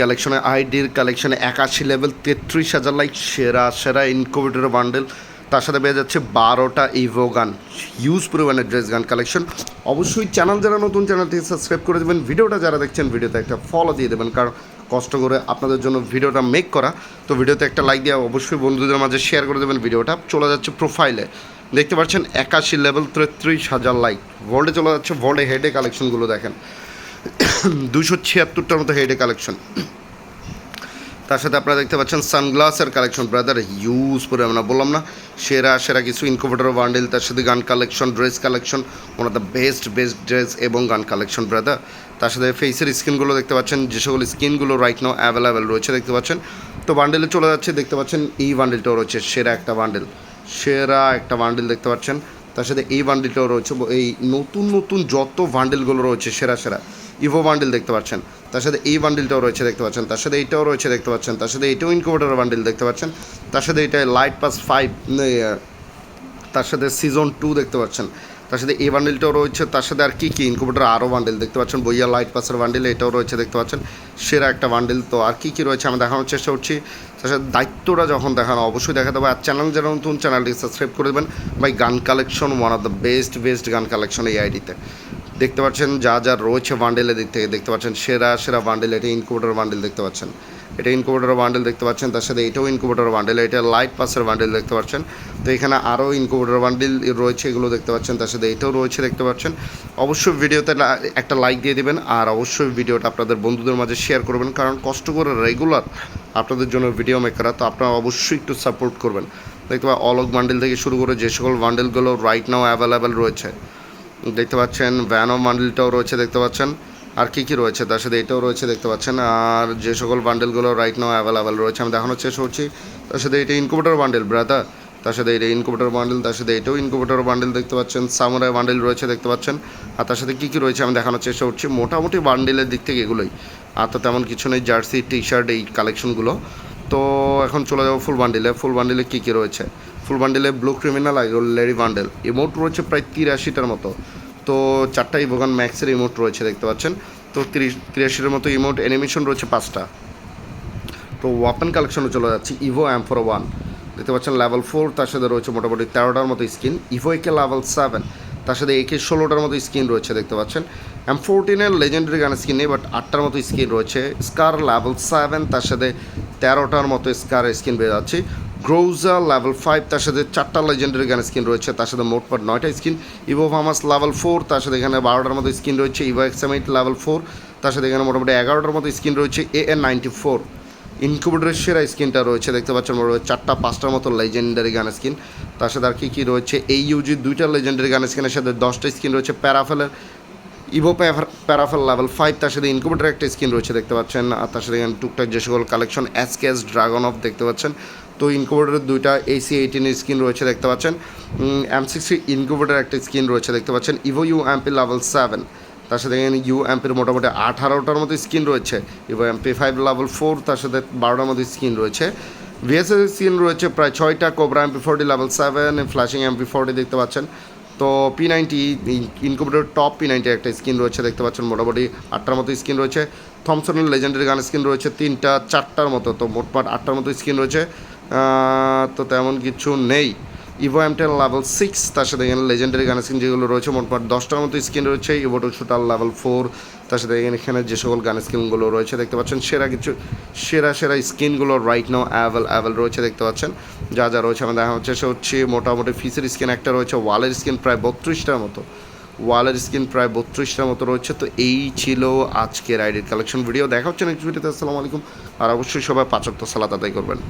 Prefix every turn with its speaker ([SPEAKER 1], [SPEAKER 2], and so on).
[SPEAKER 1] কালেকশনে আইডির কালেকশনে একাশি লেভেল তেত্রিশ হাজার লাইক সেরা সেরা ইনকোভেটর বান্ডেল তার সাথে পেয়ে যাচ্ছে বারোটা ইভো গান ইউজ পরিমাণের ড্রেস গান কালেকশন অবশ্যই চ্যানেল যারা নতুন চ্যানেলটি সাবস্ক্রাইব করে দেবেন। ভিডিওটা যারা দেখছেন, ভিডিওতে একটা ফলো দিয়ে দেবেন, কারণ কষ্ট করে আপনাদের জন্য ভিডিওটা মেক করা। তো ভিডিওতে একটা লাইক দিয়ে অবশ্যই বন্ধুদের মাঝে শেয়ার করে দেবেন ভিডিওটা। চলে যাচ্ছে প্রোফাইলে দেখতে পাচ্ছেন একাশি লেভেল তেত্রিশ হাজার লাইক ভোল্টে চলে যাচ্ছে ভোল্টে হেডে কালেকশনগুলো দেখেন। দুশো ছিয়াত্তরটার মতো হেডে কালেকশন তার সাথে আপনারা দেখতে পাচ্ছেন সানগ্লাসের কালেকশন ব্রাদার ইউজ করে আমরা বললাম না। সেরা সেরা কিছু ইনকোভেটর বান্ডেল তার সাথে gun collection dress collection one of the best best dress এবং গান কালেকশন ব্রাদার তার সাথে ফেসের স্কিনগুলো দেখতে পাচ্ছেন, যে সকল স্কিনগুলো রাইট নাও অ্যাভেলেবেল রয়েছে, দেখতে পাচ্ছেন। তো বান্ডেলে চলে যাচ্ছে, দেখতে পাচ্ছেন, এই বান্ডেলটাও রয়েছে, সেরা একটা বান্ডেল সেরা একটা বান্ডেল দেখতে পাচ্ছেন। তার সাথে এই বান্ডেলটাও রয়েছে এই নতুন নতুন যত বান্ডেলগুলো রয়েছে, সেরা সেরা। ইভো বান্ডেল দেখতে পাচ্ছেন। তার সাথে এই বান্ডেলটাও রয়েছে, দেখতে পাচ্ছেন। তার সাথে এইটাও রয়েছে, দেখতে পাচ্ছেন। তার সাথে এইটাও ইনকোভেটার বান্ডেল দেখতে পাচ্ছেন। তার সাথে এটা লাইট পাস ফাইভ তার সাথে সিজন টু দেখতে পাচ্ছেন। তার সাথে এই বান্ডেলটাও রয়েছে। তার সাথে আর কি কি ইনকুবেটার আরও বান্ডেল দেখতে পাচ্ছেন? বইয়া লাইট পাসের বান্ডেল এটাও রয়েছে, দেখতে পাচ্ছেন। সেরা একটা বান্ডেল তো আর কি কি রয়েছে আমি দেখানোর চেষ্টা করছি। দায়িত্বটা যখন দেখানো, অবশ্যই দেখা দেবো আর চ্যানেল যারা নতুন চ্যানেলটি সাবস্ক্রাইব করে দেবেন। Buy gun collection one of the best best gun collection এই আইডিতে দেখতে পাচ্ছেন, যা যা রয়েছে বান্ডেলের দিক থেকে, দেখতে পাচ্ছেন, সেরা সেরা বান্ডেল এটা ইনকুবেটার বান্ডেল দেখতে পাচ্ছেন। এটা ইনকুবেটার বান্ডেল দেখতে পাচ্ছেন, তার সাথে এটাও ইনকুবেটার বান্ডেল এটা লাইট পাসের বান্ডেল দেখতে পাচ্ছেন। তো এখানে আরও ইনকুবেটার বান্ডেল রয়েছে, এগুলো দেখতে পাচ্ছেন, তার সাথে এটাও রয়েছে দেখতে পাচ্ছেন। অবশ্যই ভিডিওতে একটা লাইক দিয়ে দিবেন, আর অবশ্যই ভিডিওটা আপনাদের বন্ধুদের মাঝে শেয়ার করবেন, কারণ কষ্ট করে রেগুলার আপনাদের জন্য ভিডিও মেক করা তো আপনারা অবশ্যই একটু সাপোর্ট করবেন। দেখতে পাবেন অলক বান্ডেল থেকে শুরু করে যে সকল বান্ডেলগুলো রাইট নাও অ্যাভেলেবেল রয়েছে। দেখতে পাচ্ছেন ভ্যানো বান্ডেলটাও রয়েছে, দেখতে পাচ্ছেন। আর কী কী রয়েছে? তার সাথে এটাও রয়েছে, দেখতে পাচ্ছেন। আর যে সকল বান্ডেলগুলো রাইট নাও অ্যাভেলেবেল রয়েছে, আমি দেখানোর চেষ্টা করছি। তার সাথে এটা ইনকুবেটার বান্ডেল ব্রাদার তার সাথে এটা ইনকুবেটার বান্ডেল তার সাথে এটাও ইনকুবেটার বান্ডেল দেখতে পাচ্ছেন। সামুরাই বান্ডেল রয়েছে, দেখতে পাচ্ছেন। আর তার সাথে কী কী রয়েছে, আমি দেখানোর চেষ্টা করছি। মোটামুটি বান্ডেলের দিক থেকে এগুলোই। আর তো তেমন কিছু নেই, জার্সি টি শার্ট এই কালেকশনগুলো তো এখন চলে যাব ফুল বান্ডিলে ফুল বান্ডিলে কী কী রয়েছে? Full বান্ডিলে blue criminal lady bundle emote রয়েছে প্রায় তিরাশিটার মতো। তো চারটা ইভোগান ম্যাক্সের ইমোট রয়েছে, দেখতে পাচ্ছেন? তো তিরিশ তিরাশির মতো ইমোট অ্যানিমেশন রয়েছে পাঁচটা। তো ওয়াপেন কালেকশনে চলে যাচ্ছে। ইভো এম ফোর ওয়ান দেখতে পাচ্ছেন লেভেল ফোর তার সাথে রয়েছে মোটামুটি তেরোটার মতো skin evo AK level seven তার সাথে একে ষোলোটার মতো স্কিন রয়েছে, দেখতে পাচ্ছেন? এম ফোরটিনের লেজেন্ডারি গান স্কিন নেই বাট আটটার মতো স্কিন রয়েছে। স্কার লেভেল সেভেন তার সাথে তেরোটার মতো স্কার স্কিন পেয়ে যাচ্ছি। গ্রোজা লেভেল ফাইভ তার সাথে চারটা লেজেন্ডারি গান স্কিন রয়েছে, তার সাথে মোট মোটপাট নয়টা skin evo FAMAS level four তার সাথে এখানে বারোটার মতো স্কিন রয়েছে। ইভো এক্সামিট লেভেল ফোর তার সাথে এখানে মোটামুটি এগারোটার মতো স্কিন রয়েছে। এ এন নাইনটি ফোর ইনকিউবেটরের সেরা স্কিনটা রয়েছে, দেখতে পাচ্ছেন মোটামুটি চারটা, পাঁচটার মতো লেজেন্ডারি গান স্কিন তার সাথে আর কী কী রয়েছে? এই ইউজির দুইটা লেজেন্ডারি গান স্কিনের সাথে দশটা স্কিন রয়েছে। প্যারাফেলের ইভো প্যারাফেল লেভেল ফাইভ তার সাথে ইনকিউবেটার একটা স্কিন রয়েছে, দেখতে পাচ্ছেন। আর তার সাথে এখানে টুকটাক যে সকল কালেকশন এসকেএস ড্রাগন অফ দেখতে পাচ্ছেন। তো ইনকিউবেটারের দুইটা এসি এইটিনের স্কিন রয়েছে, দেখতে পাচ্ছেন। এম সিক্সটি ইনকিউবেটার একটা স্কিন রয়েছে, দেখতে পাচ্ছেন। Evo U MP level seven তার সাথে এখানে ইউ এমপির মোটামুটি আঠারোটার মতো স্কিন রয়েছে। Evo MP five level four তার সাথে বারোটার মতো স্কিন রয়েছে। ভিএসএস স্কিন রয়েছে প্রায় ছয়টা Cobra MP forty level seven flashing MP forty দেখতে পাচ্ছেন। তো P ninety incubator top P ninety একটা স্ক্রিন রয়েছে, দেখতে পাচ্ছেন মোটামুটি আটটার মতো স্ক্রিন রয়েছে। থমসনের লেজেন্ডের গান স্ক্রিন রয়েছে, তিনটা, চারটার মতো, তো মোটমাট আটটার মতো স্ক্রিন রয়েছে। তো তেমন কিছু নেই। ইভো এমটেন লেভেল সিক্স তার সাথে এখানে লেজেন্ডারি গান স্কিন যেগুলো রয়েছে মোটমাট দশটার মতো স্কিন রয়েছে। ইভো ইভোটো শুটার লেভেল ফোর তার সাথে এখানে এখানে যে সকল গান স্কিনগুলো রয়েছে, দেখতে পাচ্ছেন সেরা কিছু, সেরা সেরা স্কিনগুলো রাইট নাও অ্যাভেল অ্যাভেল রয়েছে, দেখতে পাচ্ছেন। যা যা রয়েছে আমাদের দেখা হচ্ছে, সে হচ্ছে মোটামুটি ফিসের স্কিন একটা রয়েছে ওয়ালের স্কিন প্রায় বত্রিশটার মতো। ওয়ালের স্কিন প্রায় বত্রিশটার মতো রয়েছে, তো এই ছিল আজকের আইডির কালেকশন ভিডিও দেখা হচ্ছে নেক্সট ভিডিওতে আসসালামু আলাইকুম। আর অবশ্যই সবাই পাচক তো সালাত আদায় করবেন।